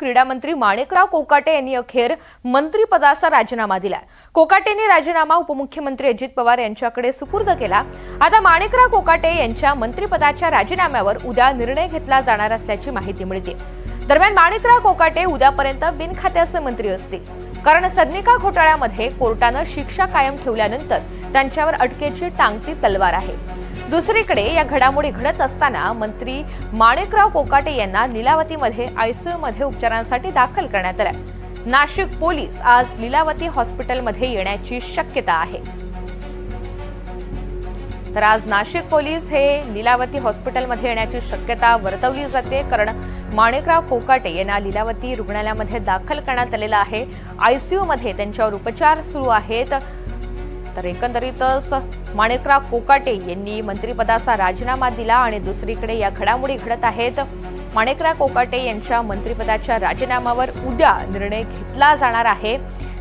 क्रीडा मंत्री माणिकराव कोकाटे यांनी अखेर मंत्रिपदाचा राजीनामा दिला कोकाटेंनी राजीनामा उपमुख्यमंत्री अजित पवार यांच्याकडे सुपूर्द केला. आता माणिकराव कोकाटे यांच्या मंत्रिपदाच्या राजीनाम्यावर उद्या निर्णय घेतला जाणार असल्याची माहिती मिळते. दरम्यान माणिकराव कोकाटे उद्यापर्यंत बिनखात्याचे मंत्री असतील. कारण सदनिका घोटाळ्यामध्ये कोर्टानं शिक्षा कायम ठेवल्यानंतर त्यांच्यावर अटकेची टांगती तलवार आहे. दुसरीकडे या घडामोडी घडत असताना मंत्री माणिकराव कोकाटे यांना लीलावतीमध्ये आयसीयूमध्ये उपचारांसाठी दाखल करण्यात आलं. नाशिक पोलीस आज लीलावती हॉस्पिटलमध्ये येण्याची शक्यता आहे. तर आज नाशिक पोलीस हे लीलावती हॉस्पिटलमध्ये येण्याची शक्यता वर्तवली जाते कारण माणिकराव कोकाटे यांना लीलावती रुग्णालयामध्ये दाखल करण्यात आलेलं आहे. आयसीयूमध्ये त्यांच्यावर उपचार सुरू आहेत. तर एकंदरीतच माणिकराव कोकाटे यांनी मंत्रिपदाचा राजीनामा दिला आणि दुसरीकडे या घडामोडी घडत आहेत. माणिकराव कोकाटे यांच्या मंत्रिपदाच्या राजीनाम्यावर उद्या निर्णय घेतला जाणार आहे.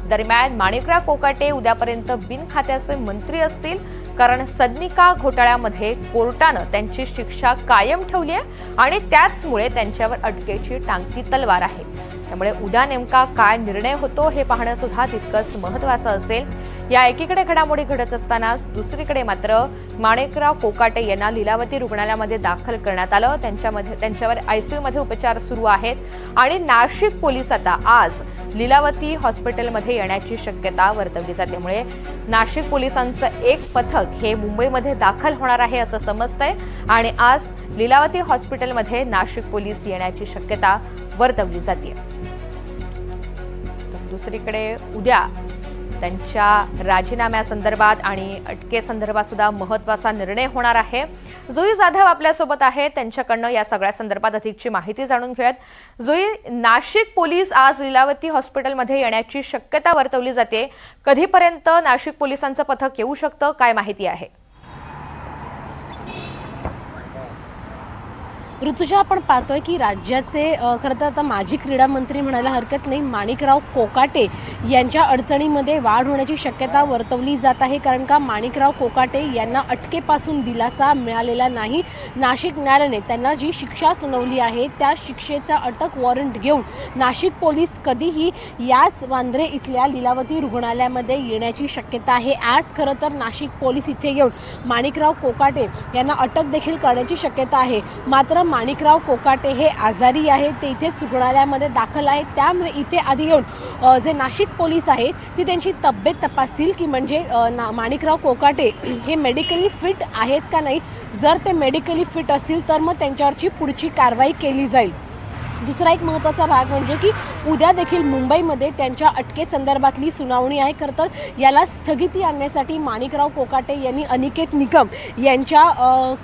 दरम्यान माणिकराव कोकाटे उद्यापर्यंत बिनखात्याचे मंत्री असतील कारण सदनिका घोटाळ्यामध्ये कोर्टानं त्यांची शिक्षा कायम ठेवली आहे आणि त्याचमुळे त्यांच्यावर अटकेची टांगती तलवार आहे. त्यामुळे उद्या नेमका काय निर्णय होतो हे पाहणं सुद्धा तितकंच महत्वाचं असेल. या एकीकडे घडामोडी घडत असतानाच दुसरीकडे मात्र माणिकराव कोकाटे यांना लीलावती रुग्णालयामध्ये दाखल करण्यात आलं. त्यांच्यामध्ये त्यांच्यावर आयसीयूमध्ये उपचार सुरू आहेत. आणि नाशिक पोलीस आता आज लीलावती हॉस्पिटलमध्ये येण्याची शक्यता वर्तवली जातेमुळे नाशिक पोलिसांचं एक पथक हे मुंबईमध्ये दाखल होणार आहे असं समजतंय. आणि आज लीलावती हॉस्पिटलमध्ये नाशिक पोलीस येण्याची शक्यता वर्तवली जाते दुसरीकडे उद्या त्यांच्या राजीनाम्यासंदर्भात आणि अटकेसंदर्भात सुद्धा महत्त्वाचा निर्णय होणार आहे. जुई जाधव आपल्यासोबत आहे त्यांच्याकडनं या सगळ्या संदर्भात अधिकची माहिती जाणून घेऊयात. जुई नाशिक पोलीस आज लीलावती हॉस्पिटलमध्ये येण्याची शक्यता वर्तवली जाते. कधीपर्यंत नाशिक पोलिसांचं पथक येऊ शकतं? काय माहिती आहे? ऋतुजा आपण पाहतोय की राज्याचे खरं तर आता माजी क्रीडा मंत्री म्हणायला हरकत नाही माणिकराव कोकाटे यांच्या अडचणीमध्ये वाढ होण्याची शक्यता वर्तवली जात आहे कारण का माणिकराव कोकाटे यांना अटकेपासून दिलासा मिळालेला नाही. नाशिक न्यायालयाने त्यांना जी शिक्षा सुनावली आहे त्या शिक्षेचा अटक वॉरंट घेऊन नाशिक पोलीस कधीही याच वांद्रे इथल्या लीलावती रुग्णालयामध्ये येण्याची शक्यता आहे. आज खरं तर नाशिक पोलीस इथे येऊन माणिकराव कोकाटे यांना अटक देखील करण्याची शक्यता आहे. मात्र माणिकराव कोकाटे हे आजारी आहेत ते इथेच रुग्णालयामध्ये दाखल आहेत. त्यामुळे इथे आधी येऊन जे नाशिक पोलीस आहेत ती त्यांची तब्येत तपासतील की म्हणजे ना माणिकराव कोकाटे हे मेडिकली फिट आहेत का नाही? जर ते मेडिकली फिट असतील तर मग त्यांच्यावरची पुढची कारवाई केली जाईल. दुसरा एक महत्त्वाचा भाग म्हणजे की उद्या देखील मुंबईमध्ये त्यांच्या अटकेसंदर्भातली सुनावणी आहे. खरं तर याला स्थगिती आणण्यासाठी माणिकराव कोकाटे यांनी अनिकेत निकम यांच्या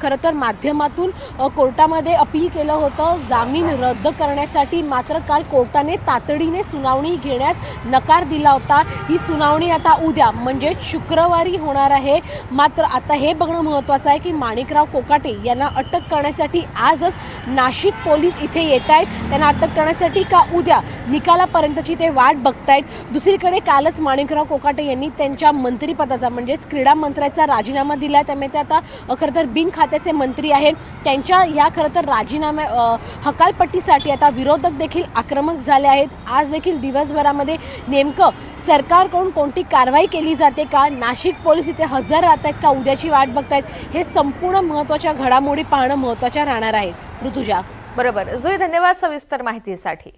खरं तर माध्यमातून कोर्टामध्ये अपील केलं होतं. जामीन रद्द करण्यासाठी मात्र काल कोर्टाने तातडीने सुनावणी घेण्यास नकार दिला होता. ही सुनावणी आता उद्या म्हणजे शुक्रवारी होणार आहे. मात्र आता हे बघणं महत्त्वाचं आहे की माणिकराव कोकाटे यांना अटक करण्यासाठी आजच नाशिक पोलीस इथे येत आहेत. त्यांना अटक करण्यासाठी का उद्या निकालापर्यंतची ते वाट बघतायत? दुसरीकडे कालच माणिकराव कोकाटे यांनी त्यांच्या मंत्रिपदाचा म्हणजेच क्रीडा मंत्र्याचा राजीनामा दिला त्यामुळे ते आता खरं तर बिन खात्याचे मंत्री आहेत. त्यांच्या या खरं तर राजीनाम्या हकालपट्टीसाठी आता विरोधक देखील आक्रमक झाले आहेत. आज देखील दिवसभरामध्ये नेमकं सरकारकडून कोणती कारवाई केली जाते का? नाशिक पोलीस इथे हजर राहत आहेत का? उद्याची वाट बघतायत. हे संपूर्ण महत्त्वाच्या घडामोडी पाहणं महत्त्वाच्या राहणार आहे ऋतुजा. बरोबर. जुई धन्यवाद सविस्तर माहितीसाठी.